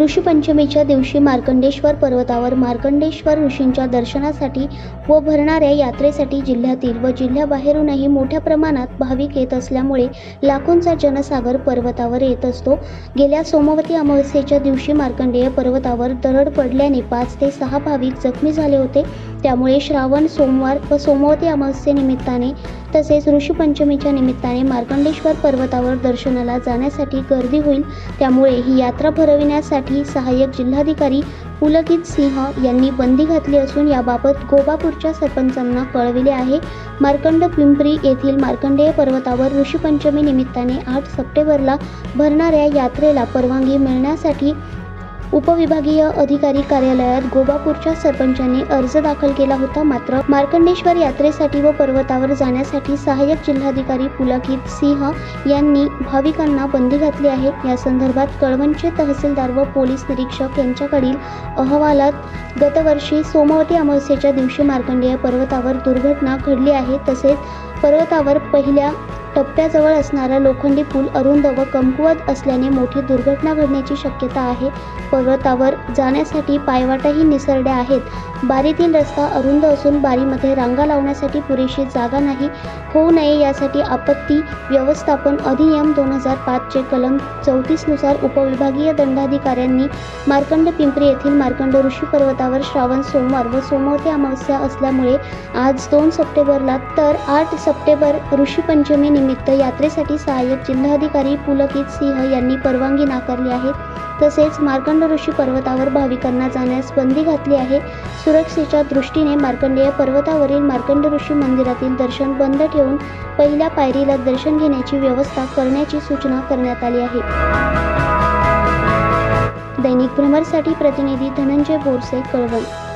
ऋषीपंचमीच्या दिवशी मार्कंडेश्वर पर्वतावर मार्कंडेश्वर ऋषींच्या दर्शनासाठी व भरणाऱ्या यात्रेसाठी जिल्ह्यातील व जिल्ह्याबाहेरूनही मोठ्या प्रमाणात भाविक येत असल्यामुळे लाखोंचा जनसागर पर्वतावर येत असतो. गेल्या सोमवती अमावस्येच्या दिवशी मार्कंडेय पर्वतावर दरड पडल्याने पाच ते सहा भाविक जखमी झाले होते. त्यामुळे श्रावण सोमवार व सोमवती अमावस्येनिमित्ताने तसेच ऋषीपंचमीच्या निमित्ताने मार्कंडेश्वर पर्वतावर दर्शनाला जाण्यासाठी गर्दी होईल. त्यामुळे ही यात्रा भरविण्यासाठी सहाय्यक जिल्हाधिकारी पुलकित सिंह यांनी बंदी घातली असून याबाबत गोबापूरच्या सरपंचांना कळविले आहे. मार्कंड पिंपरी येथील मार्कंडेय पर्वतावर ऋषीपंचमी निमित्ताने आठ सप्टेंबरला भरणाऱ्या यात्रेला परवानगी मिळण्यासाठी उपविभागीय अधिकारी कार्यालयात गोबापूरच्या सरपंचांनी अर्ज दाखल केला होता. मात्र मार्कंडेश्वर यात्रेसाठी व पर्वतावर जाण्यासाठी सहाय्यक जिल्हाधिकारी पुलकित सिंह यांनी भाविकांना बंदी घातली आहे. या संदर्भात कळवणचे तहसीलदार व पोलीस निरीक्षक यांच्याकडील अहवालात गतवर्षी सोमवती अमावस्येच्या दिवशी मार्कंडेय पर्वतावर दुर्घटना घडली आहे. तसेच पर्वतावर पहिल्या टप्प्याजवळ असणारा लोखंडी पूल अरुंद व कमकुवत असल्याने मोठी दुर्घटना घडण्याची शक्यता आहे. पर्वतावर जाण्यासाठी पायवाटाही निसरड्या आहेत. बारीतील रस्ता अरुंद असून बारीमध्ये रांगा लावण्यासाठी पुरेशी जागा नाही. होऊ नये यासाठी आपत्ती व्यवस्थापन अधिनियम दोन हजार पाचचे कलम चौतीसनुसार उपविभागीय दंडाधिकाऱ्यांनी मार्कंड पिंपरी येथील मार्कंड ऋषी पर्वतावर श्रावण सोमवार व सोमवती अमावस्या असल्यामुळे आज दोन सप्टेंबरला तर आठ सप्टेंबर ऋषीपंचमी निमित्त यात्रेसाठी सहाय्यक जिल्हाधिकारी पुलकित सिंह यांनी परवानगी नाकारली आहे. तसेच मार्कंड ऋषी पर्वतावर भाविकांना जाण्यास बंदी घातली आहे. सुरक्षेच्या दृष्टीने मार्कंडेय पर्वतावरील मार्कंड ऋषी मंदिरातील दर्शन बंद ठेवून पहिल्या पायरीला दर्शन घेण्याची व्यवस्था करण्याची सूचना करण्यात आली आहे. दैनिक भ्रमरसाठी प्रतिनिधी धनंजय बोरसे कळवण